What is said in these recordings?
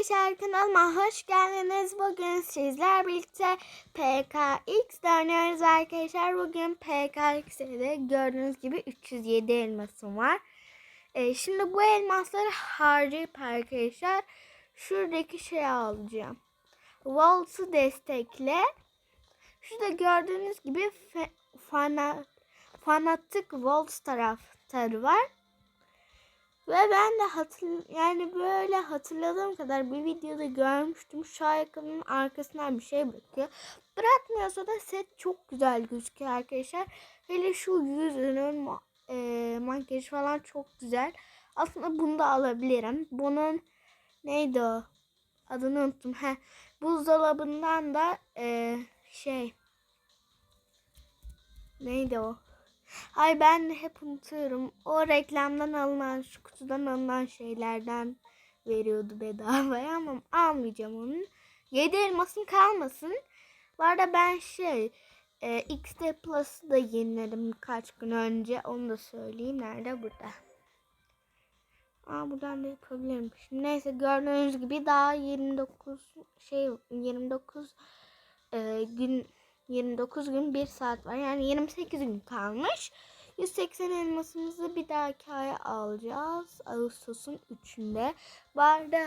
arkadaşlar kanalıma hoş geldiniz. Bugün sizler birlikte PKX dönüyoruz arkadaşlar. Bugün PKX'de de gördüğünüz gibi 307 elmasım var. Ee, şimdi bu elmasları harcayıp arkadaşlar şuradaki şeyi alacağım. Waltz'ı destekle. Şurada gördüğünüz gibi fanatik Waltz taraftarı var. Ve ben de hatır yani böyle hatırladığım kadar bir videoda görmüştüm. Şu ayakkabının arkasından bir şey bırakıyor. Bırakmıyorsa da set çok güzel gözüküyor arkadaşlar. Hele şu yüzünün e, makyajı falan çok güzel. Aslında bunu da alabilirim. Bunun neydi o? Adını unuttum. He, buzdolabından da e, şey neydi o? Ay ben hep unutuyorum. O reklamdan alınan, şu kutudan alınan şeylerden veriyordu bedavaya ama almayacağım onun. 7 elmasın kalmasın. Bu arada ben şey e, XD Plus'ı da yeniledim birkaç gün önce. Onu da söyleyeyim. Nerede? Burada. Aa buradan da yapabilirim. Şimdi neyse gördüğünüz gibi daha 29 şey 29 e, gün 29 gün 1 saat var. Yani 28 gün kalmış. 180 elmasımızı bir dahaki aya alacağız. Ağustos'un 3'ünde. Bu arada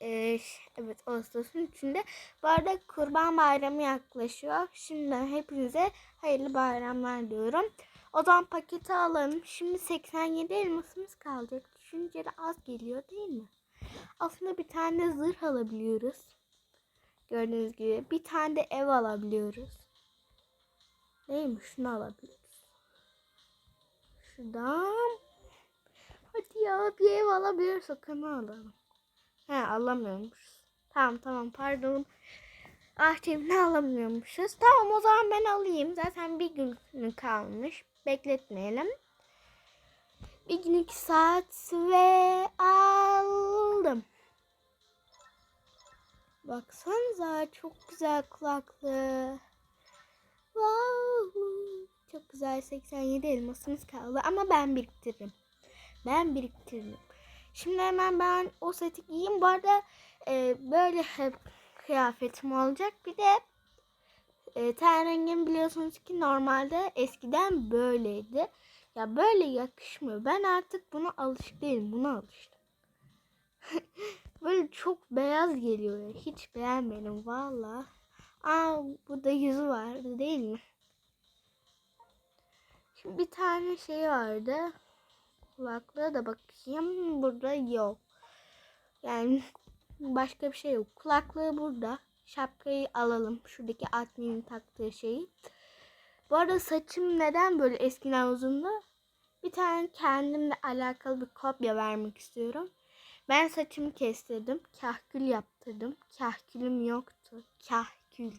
e, evet Ağustos'un 3'ünde. Bu arada Kurban Bayramı yaklaşıyor. Şimdiden hepinize hayırlı bayramlar diyorum. O zaman paketi alalım. Şimdi 87 elmasımız kalacak. Düşünce de az geliyor değil mi? Aslında bir tane zırh alabiliyoruz. Gördüğünüz gibi bir tane de ev alabiliyoruz. Neymiş şunu alabiliyoruz. Şuradan. Hadi ya bir ev alabiliyoruz sakın alalım. He alamıyormuşuz. Tamam tamam pardon. Ah ne alamıyormuşuz. Tamam o zaman ben alayım. Zaten bir gün kalmış. Bekletmeyelim. Bir gün iki saat ve aldım. Baksanıza çok güzel kulaklığı. Wow. Çok güzel 87 elmasımız kaldı ama ben biriktiririm. Ben biriktiririm. Şimdi hemen ben o seti giyeyim. Bu arada e, böyle hep kıyafetim olacak. Bir de e, ten rengim biliyorsunuz ki normalde eskiden böyleydi. Ya böyle yakışmıyor. Ben artık buna alışık değilim. Buna alıştım. Böyle çok beyaz geliyor ya. Hiç beğenmedim valla. Aa burada yüzü vardı değil mi? Şimdi bir tane şey vardı. Kulaklığa da bakayım. Burada yok. Yani başka bir şey yok. Kulaklığı burada. Şapkayı alalım. Şuradaki adminin taktığı şeyi. Bu arada saçım neden böyle eskiden uzundu? Bir tane kendimle alakalı bir kopya vermek istiyorum. Ben saçımı kestirdim. Kahkül yaptırdım. Kahkülüm yoktu. Kahkül.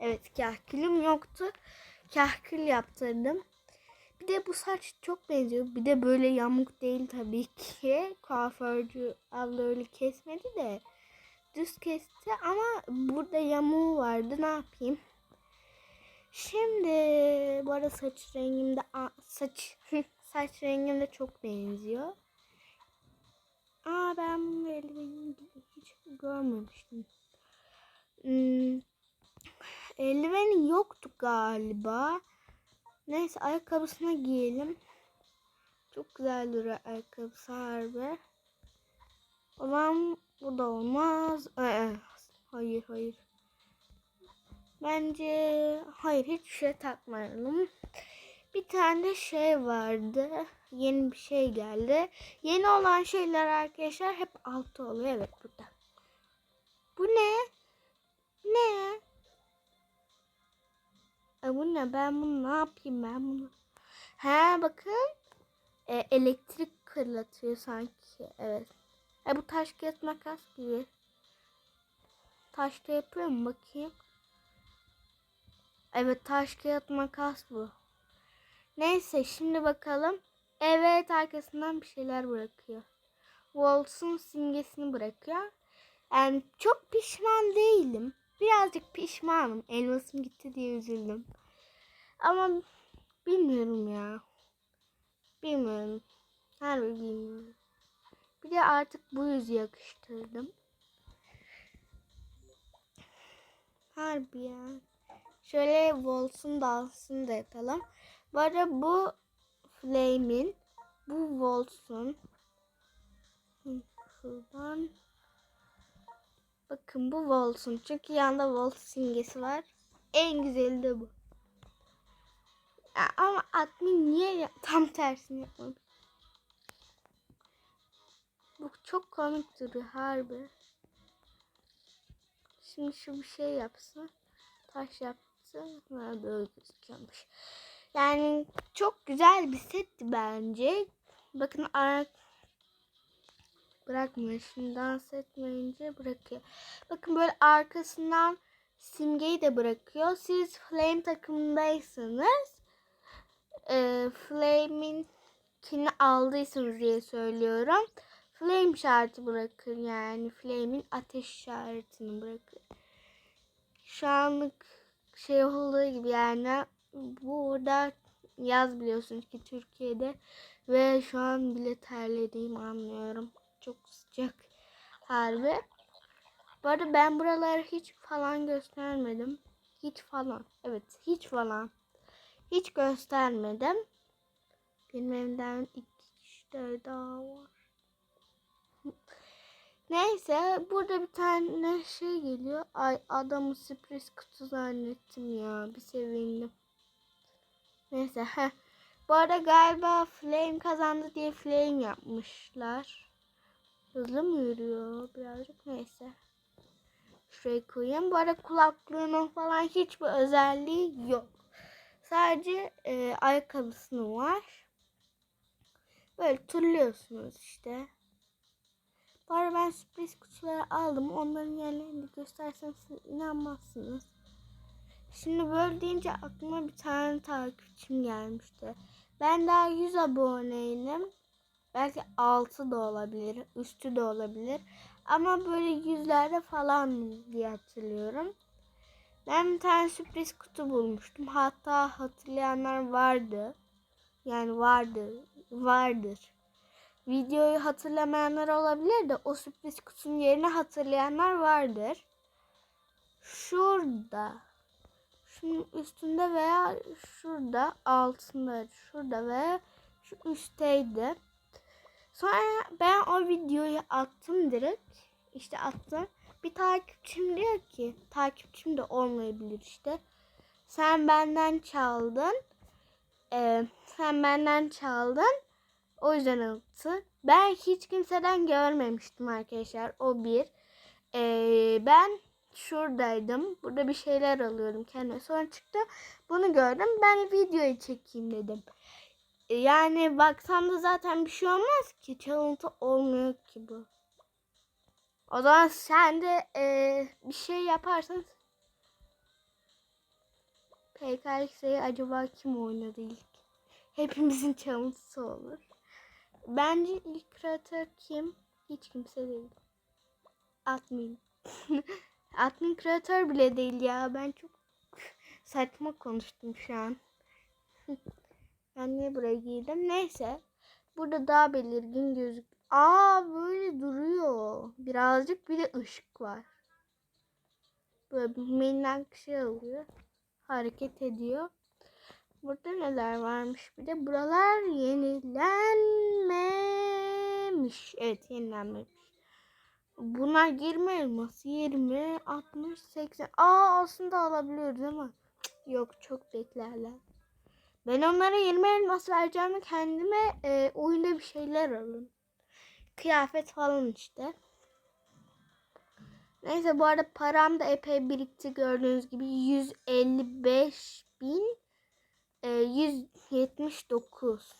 Evet kahkülüm yoktu. Kahkül yaptırdım. Bir de bu saç çok benziyor. Bir de böyle yamuk değil tabii ki. Kuaförcü abla öyle kesmedi de. Düz kesti ama burada yamuğu vardı. Ne yapayım? Şimdi bu arada saç rengimde saç saç rengimde çok benziyor. Aa ben bunu eldiveni hiç görmemiştim. Hmm, eldiveni yoktu galiba. Neyse ayakkabısına giyelim. Çok güzel duruyor ayakkabısı harbi. O zaman bu da olmaz. Ee, hayır hayır. Bence hayır hiçbir şey takmayalım. Bir tane şey vardı. Yeni bir şey geldi. Yeni olan şeyler arkadaşlar hep altı oluyor. Evet burada. Bu ne? Ne? E bu ne? Ben bunu ne yapayım ben bunu? He bakın. E, elektrik kırlatıyor sanki. Evet. E bu taş kağıt makas gibi. Taşta yapıyor mu bakayım? Evet taş kağıt makas bu. Neyse şimdi bakalım. Evet arkasından bir şeyler bırakıyor. Waltz'un simgesini bırakıyor. Yani çok pişman değilim. Birazcık pişmanım. Elmasım gitti diye üzüldüm. Ama bilmiyorum ya. Bilmiyorum. Harbi bilmiyorum. Bir de artık bu yüzü yakıştırdım. Harbi ya. Şöyle Wolf'un dansını da yapalım. Bu arada bu Flame'in bu Volts'un şuradan bakın bu Volts'un çünkü yanında Volt simgesi var. En güzeli de bu. Ya ama admin niye ya- tam tersini yapmamış? Bu çok komik duruyor harbi. Şimdi şu bir şey yapsın. Taş yaptı. Ha, böyle gözüküyormuş. Yani çok güzel bir setti bence. Bakın ara bırakmıyor. Şimdi dans etmeyince bırakıyor. Bakın böyle arkasından simgeyi de bırakıyor. Siz Flame takımındaysanız e, Flame'in kini aldıysanız diye söylüyorum. Flame işareti bırakın yani. Flame'in ateş işaretini bırakın. Şu anlık şey olduğu gibi yani burada yaz biliyorsunuz ki Türkiye'de ve şu an bile terlediğimi anlıyorum. Çok sıcak harbi. Bu arada ben buraları hiç falan göstermedim. Hiç falan. Evet hiç falan. Hiç göstermedim. Benim evimden iki kişi daha var. Neyse burada bir tane şey geliyor. Ay adamı sürpriz kutu zannettim ya. Bir sevindim. Neyse heh. Bu arada galiba Flame kazandı diye Flame yapmışlar. Hızlı mı yürüyor birazcık neyse. Şuraya koyayım. Bu arada kulaklığının falan hiçbir özelliği yok. Sadece e, ayakkabısının var. Böyle turluyorsunuz işte. Bu arada ben sürpriz kutuları aldım. Onların yerlerini göstersem inanmazsınız. Şimdi böyle deyince aklıma bir tane takipçim gelmişti. Ben daha 100 aboneyim. Belki 6 da olabilir, üstü de olabilir. Ama böyle yüzlerde falan diye hatırlıyorum. Ben bir tane sürpriz kutu bulmuştum. Hatta hatırlayanlar vardı. Yani vardı, vardır. Videoyu hatırlamayanlar olabilir de o sürpriz kutunun yerini hatırlayanlar vardır. Şurada. Şunun üstünde veya şurada altında. Şurada ve şu üstteydi. Sonra ben o videoyu attım direkt. İşte attım. Bir takipçim diyor ki takipçim de olmayabilir işte. Sen benden çaldın. Ee, sen benden çaldın. O yüzden attı. Ben hiç kimseden görmemiştim arkadaşlar. O bir. Ee, ben şuradaydım. Burada bir şeyler alıyordum kendime. Sonra çıktı. Bunu gördüm. Ben videoyu çekeyim dedim. Ee, Yani baksam da zaten bir şey olmaz ki. Çalıntı olmuyor ki bu. O zaman sen de ee, bir şey yaparsan PKX'yi acaba kim oynadı ilk? Hepimizin çalıntısı olur. Bence ilk kreatör kim? Hiç kimse değil. Admin. Admin kreatör bile değil ya. Ben çok saçma konuştum şu an. ben niye buraya girdim? Neyse. Burada daha belirgin gözük. Aa böyle duruyor. Birazcık bir de ışık var. Böyle minnak şey oluyor. Hareket ediyor. Burada neler varmış bir de buralar yenilenmemiş. Evet yenilenmemiş. Bunlar 20 elmas. 20, 60, 80. Aa aslında alabiliyoruz ama yok çok beklerler. Ben onlara 20 elmas vereceğimi kendime e, oyunda bir şeyler alın. Kıyafet falan işte. Neyse bu arada param da epey birikti gördüğünüz gibi 155 bin e, 179.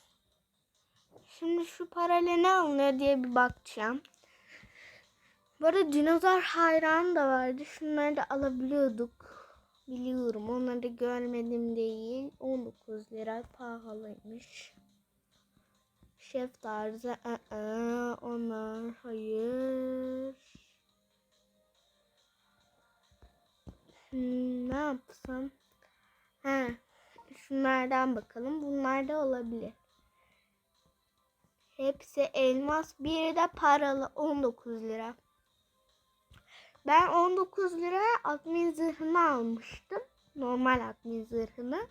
Şimdi şu parayla ne alınıyor diye bir bakacağım. Bu arada dinozor hayranı da vardı. Şunları da alabiliyorduk. Biliyorum. Onları da görmedim değil. 19 lira pahalıymış. Şef tarzı. ı-ı, onlar hayır. Ne yapsam? He, şunlardan bakalım. Bunlar da olabilir. Hepsi elmas. Biri de paralı 19 lira. Ben 19 liraya admin zırhını almıştım. Normal admin zırhını.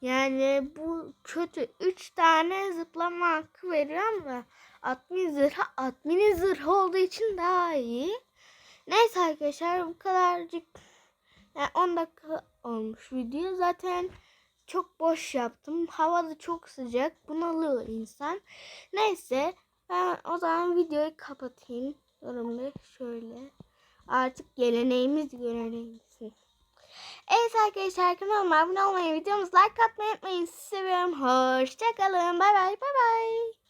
Yani bu kötü. 3 tane zıplama hakkı veriyor ama admin zırhı adminin zırhı olduğu için daha iyi. Neyse arkadaşlar bu kadarcık yani 10 dakika olmuş video. Zaten çok boş yaptım. Hava da çok sıcak. Bunalıyor insan. Neyse ben o zaman videoyu kapatayım. Bir şöyle. Artık geleneğimiz göreneğimiz. Evet arkadaşlar kanalıma abone olmayı, videomuzu like atmayı unutmayın. Sizi seviyorum. Hoşçakalın. Bay bay bay bay.